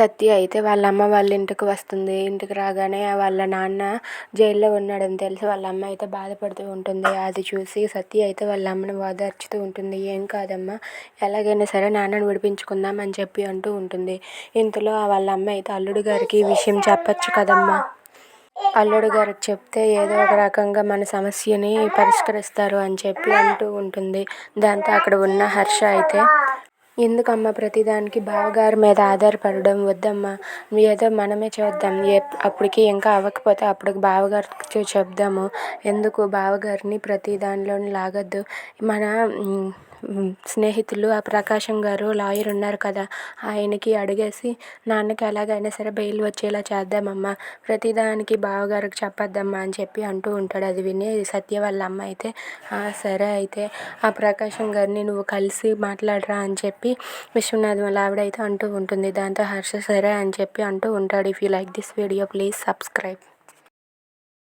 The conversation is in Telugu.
సత్య అయితే వాళ్ళ అమ్మ వాళ్ళ ఇంటికి వస్తుంది. ఇంటికి రాగానే వాళ్ళ నాన్న జైల్లో ఉన్నాడని తెలిసి వాళ్ళ అమ్మ అయితే బాధపడుతూ ఉంటుంది. అది చూసి సత్య అయితే వాళ్ళ అమ్మని ఓదార్చుతూ ఉంటుంది. ఏం కాదమ్మా ఎలాగైనా సరే నాన్నని విడిపించుకుందాం అని చెప్పి అంటూ ఉంటుంది. ఇంతలో వాళ్ళ అమ్మ అయితే అల్లుడు గారికి ఈ విషయం చెప్పచ్చు కదమ్మా? అల్లుడు గారికి చెప్తే ఏదో ఒక రకంగా మన సమస్యని పరిష్కరిస్తారు అని చెప్పి అంటూ ఉంటుంది. దాంతో అక్కడ ఉన్న హర్ష అయితే ఎందుకమ్మా ప్రతిదానికి బావగారి మీద ఆధారపడడం వద్దమ్మా? ఏదో మనమే చేద్దాం. అప్పటికి ఇంకా అవ్వకపోతే అప్పటికి బావగారికి చెప్దాము. ఎందుకు? బావగారిని ప్రతి దానిలోని లాగద్దు. మన స్నేహితులు ఆ ప్రకాశం గారు లాయర్ ఉన్నారు కదా ఆయనకి అడిగేసి నాన్నకి ఎలాగైనా సరే బెయిల్ వచ్చేలా చేద్దామమ్మా ప్రతిదానికి బావగారికి చెప్పొద్దమ్మా అని చెప్పి అంటూ ఉంటాడు. అది విని సత్య వాళ్ళ అమ్మ అయితే సరే అయితే ఆ ప్రకాశం గారిని నువ్వు కలిసి మాట్లాడరా అని చెప్పి విశ్వనాథ్ వాళ్ళ ఆవిడైతే అంటూ ఉంటుంది. దాంతో హర్ష సరే అని చెప్పి అంటూ ఉంటాడు. If you like this video please subscribe